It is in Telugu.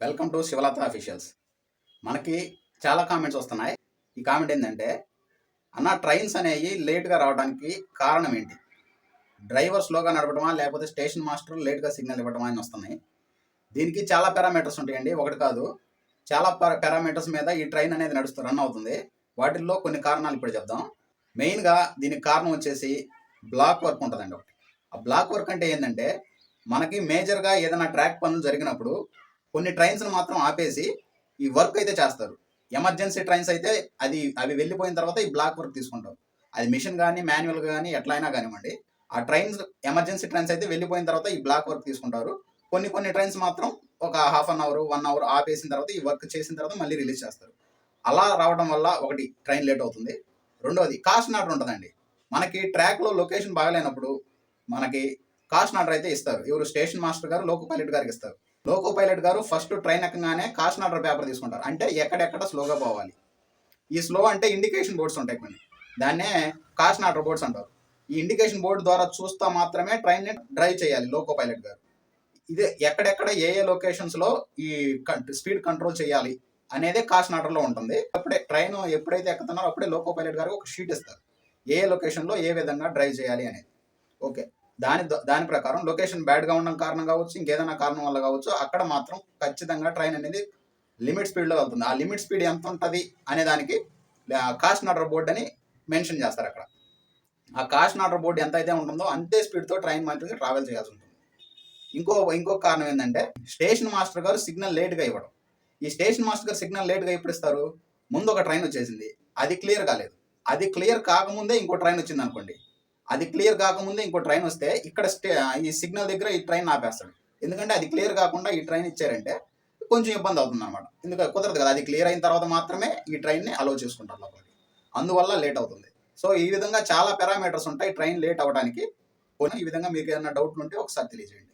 Welcome to Shivalatha officials. మనకి చాలా కామెంట్స్ వస్తున్నాయి. ఈ కామెంట్ ఏంటంటే అన్న ట్రైన్స్ అనేవి లేట్గా రావడానికి కారణం ఏంటి? డ్రైవర్ స్లోగా నడపడమా లేకపోతే స్టేషన్ మాస్టర్ లేట్గా సిగ్నల్ ఇవ్వడమా అని వస్తున్నాయి. దీనికి చాలా పారామీటర్స్ ఉంటాయండి. ఒకటి కాదు చాలా పారామీటర్స్ మీద ఈ ట్రైన్ అనేది నడుస్తూ రన్ అవుతుంది. వాటిల్లో కొన్ని కారణాలు ఇప్పుడు చెప్దాం. మెయిన్గా దీనికి కారణం వచ్చేసి బ్లాక్ వర్క్ ఉంటుందండి ఒకటి. ఆ బ్లాక్ వర్క్ అంటే ఏంటంటే మనకి మేజర్గా ఏదైనా ట్రాక్ పనులు జరిగినప్పుడు కొన్ని ట్రైన్స్ను మాత్రం ఆపేసి ఈ వర్క్ అయితే చేస్తారు. ఎమర్జెన్సీ ట్రైన్స్ అయితే అది అవి వెళ్ళిపోయిన తర్వాత ఈ బ్లాక్ వర్క్ తీసుకుంటారు అది మిషన్ కానీ మాన్యువల్ కానీ ఎట్లయినా కానివ్వండి ఆ ట్రైన్స్ ఎమర్జెన్సీ ట్రైన్స్ అయితే వెళ్ళిపోయిన తర్వాత ఈ బ్లాక్ వర్క్ తీసుకుంటారు. కొన్ని కొన్ని ట్రైన్స్ మాత్రం ఒక half an hour one hour ఆపేసిన తర్వాత ఈ వర్క్ చేసిన తర్వాత మళ్ళీ రిలీజ్ చేస్తారు. అలా రావడం వల్ల ఒకటి ట్రైన్ లేట్ అవుతుంది. రెండవది కాస్ట్ నాటర్ ఉంటుందండి. మనకి ట్రాక్లో లొకేషన్ బాగలేనప్పుడు మనకి కాస్ట్ నాటర్ అయితే ఇస్తారు. ఎవరు స్టేషన్ మాస్టర్ గారు లోకో పైలట్ గారికి ఇస్తారు. లోకో పైలట్ గారు ఫస్ట్ ట్రైన్ ఎక్కగానే కాస్ట్ ఆర్డర్ పేపర్ తీసుకుంటారు. అంటే ఎక్కడెక్కడ స్లోగా పోవాలి. ఈ స్లో అంటే ఇండికేషన్ బోర్డ్స్ ఉంటాయి కొన్ని. దాన్నే కాస్ట్ ఆర్డర్ బోర్డ్స్ అంటారు. ఈ ఇండికేషన్ బోర్డు ద్వారా చూస్తా మాత్రమే ట్రైన్ని డ్రైవ్ చేయాలి లోకో పైలట్ గారు. ఇదే ఎక్కడెక్కడ ఏ ఏ లొకేషన్స్లో ఈ స్పీడ్ కంట్రోల్ చేయాలి అనేది కాస్ట్ ఆర్డర్లో ఉంటుంది. అప్పుడే ట్రైన్ ఎప్పుడైతే ఎక్కుతున్నారో అప్పుడే లోకో పైలట్ గారు ఒక షీట్ ఇస్తారు. ఏ లొకేషన్లో ఏ విధంగా డ్రైవ్ చేయాలి అనేది. ఓకే. దాని ద- దాని ప్రకారం లొకేషన్ బ్యాడ్గా ఉండడం కారణం కావచ్చు ఇంకేదైనా కారణం వల్ల కావచ్చు అక్కడ మాత్రం ఖచ్చితంగా ట్రైన్ అనేది లిమిట్ స్పీడ్లో వెళ్తుంది. ఆ లిమిట్ స్పీడ్ ఎంత ఉంటుంది అనే దానికి కాస్ట్ నాటర్ బోర్డ్ అని మెన్షన్ చేస్తారు అక్కడ. ఆ కాస్ట్ నాటర్ బోర్డు ఎంత అయితే ఉంటుందో అంతే స్పీడ్తో ట్రైన్ మాత్రం ట్రావెల్ చేయాల్సి ఉంటుంది. ఇంకో ఇంకో కారణం ఏంటంటే స్టేషన్ మాస్టర్ గారు సిగ్నల్ లేట్గా ఇవ్వడం. ఈ స్టేషన్ మాస్టర్ గారు సిగ్నల్ లేట్గా ఎప్పుడు ఇస్తారు? ముందు ఒక ట్రైన్ వచ్చేసింది. అది క్లియర్ కాలేదు. అది క్లియర్ కాకముందే ఇంకో ట్రైన్ వచ్చింది అనుకోండి అది క్లియర్ కాకముందే ఇంకో ట్రైన్ వస్తే ఇక్కడ స్టే ఈ సిగ్నల్ దగ్గర ఈ ట్రైన్ ఆపేస్తాడు. ఎందుకంటే అది క్లియర్ కాకుండా ఈ ట్రైన్ ఇచ్చారంటే కొంచెం ఇబ్బంది అవుతుంది అనమాట ఎందుకంటే కుదరదు కదా. అది క్లియర్ అయిన తర్వాత మాత్రమే ఈ ట్రైన్ని అలౌ చేసుకుంటారు లోపలికి. అందువల్ల లేట్ అవుతుంది. సో ఈ విధంగా చాలా పారామీటర్స్ ఉంటాయి ట్రైన్ లేట్ అవ్వడానికి ఈ విధంగా మీకు ఏదైనా డౌట్లు ఉంటే ఒకసారి తెలియజేయండి.